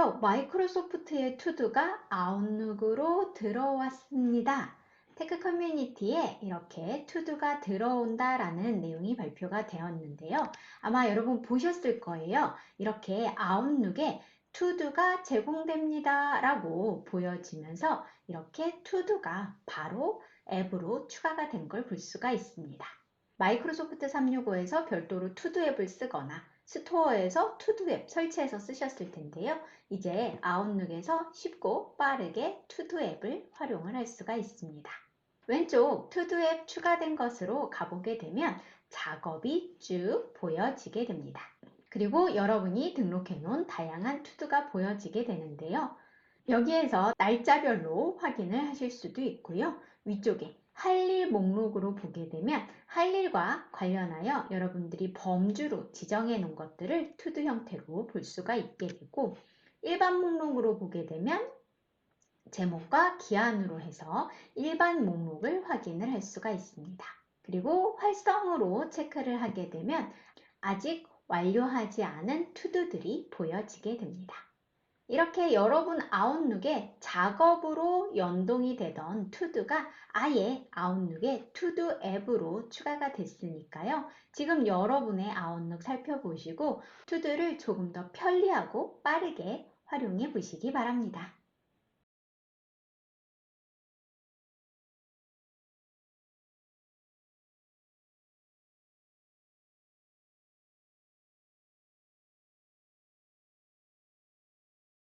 안녕하세요. 마이크로소프트의 투두가 아웃룩으로 들어왔습니다. 테크 커뮤니티에 이렇게 투두가 들어온다 라는 내용이 발표가 되었는데요. 아마 여러분 보셨을 거예요. 이렇게 아웃룩에 투두가 제공됩니다 라고 보여지면서 이렇게 투두가 바로 앱으로 추가가 된 걸 볼 수가 있습니다. 마이크로소프트 365에서 별도로 투두 앱을 쓰거나 스토어에서 투두 앱 설치해서 쓰셨을 텐데요. 이제 아웃룩에서 쉽고 빠르게 투두 앱을 활용을 할 수가 있습니다. 왼쪽 투두 앱 추가된 것으로 가보게 되면 작업이 쭉 보여지게 됩니다. 그리고 여러분이 등록해 놓은 다양한 투두가 보여지게 되는데요. 여기에서 날짜별로 확인을 하실 수도 있고요. 위쪽에 할일 목록으로 보게 되면 할 일과 관련하여 여러분들이 범주로 지정해 놓은 것들을 투두 형태로 볼 수가 있게 되고 일반 목록으로 보게 되면 제목과 기한으로 해서 일반 목록을 확인을 할 수가 있습니다. 그리고 활성으로 체크를 하게 되면 아직 완료하지 않은 투두들이 보여지게 됩니다. 이렇게 여러분 아웃룩에 작업으로 연동이 되던 투두가 아예 아웃룩에 투두 앱으로 추가가 됐으니까요. 지금 여러분의 아웃룩 살펴보시고 투두를 조금 더 편리하고 빠르게 활용해 보시기 바랍니다.